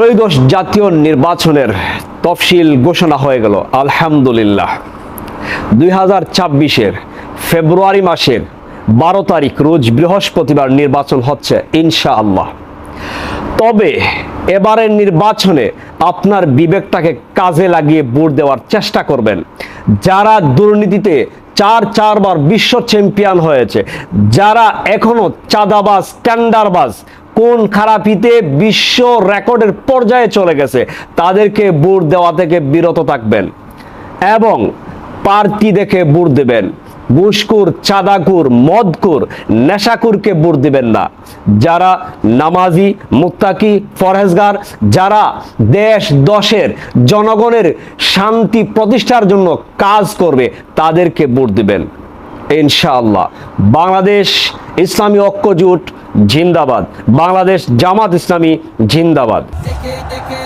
ত্রয়োদশ জাতীয় নির্বাচনের তফসিল ঘোষণা হয়ে গেল, আলহামদুলিল্লাহ। দুই হাজার ছাব্বিশের ফেব্রুয়ারি মাসের বারো তারিখ, রোজ বৃহস্পতিবার নির্বাচন হচ্ছে, ইনশাআল্লাহ। তবে এবারের নির্বাচনে আপনার বিবেকটাকে কাজে লাগিয়ে ভোট দেওয়ার চেষ্টা করবেন। যারা দুর্নীতিতে চার চারবার বিশ্ব চ্যাম্পিয়ন হয়েছে, যারা এখনও চাঁদাবাজ স্ট্যান্ডারবাজ কোন খারাপিতে বিশ্ব রেকর্ডের পর্যায়ে চলে গেছে, তাদেরকে ভোট দেওয়া থেকে বিরত থাকবেন এবং প্রার্থী দেখে ভোট দেবেন। ঘুষকুর চাঁদাকুর, মদকুর, নেশাকুরকে ভোট দিবেন না। যারা নামাজি, মুত্তাকি, ফরহেজগার, যারা দেশ দশের জনগণের শান্তি প্রতিষ্ঠার জন্য কাজ করবে, তাদেরকে ভোট দিবেন। ইনশাআল্লাহ। বাংলাদেশ ইসলামী ঐক্যজোট জিন্দাবাদ। বাংলাদেশ জামাত ইসলামী জিন্দাবাদ। দেখে দেখে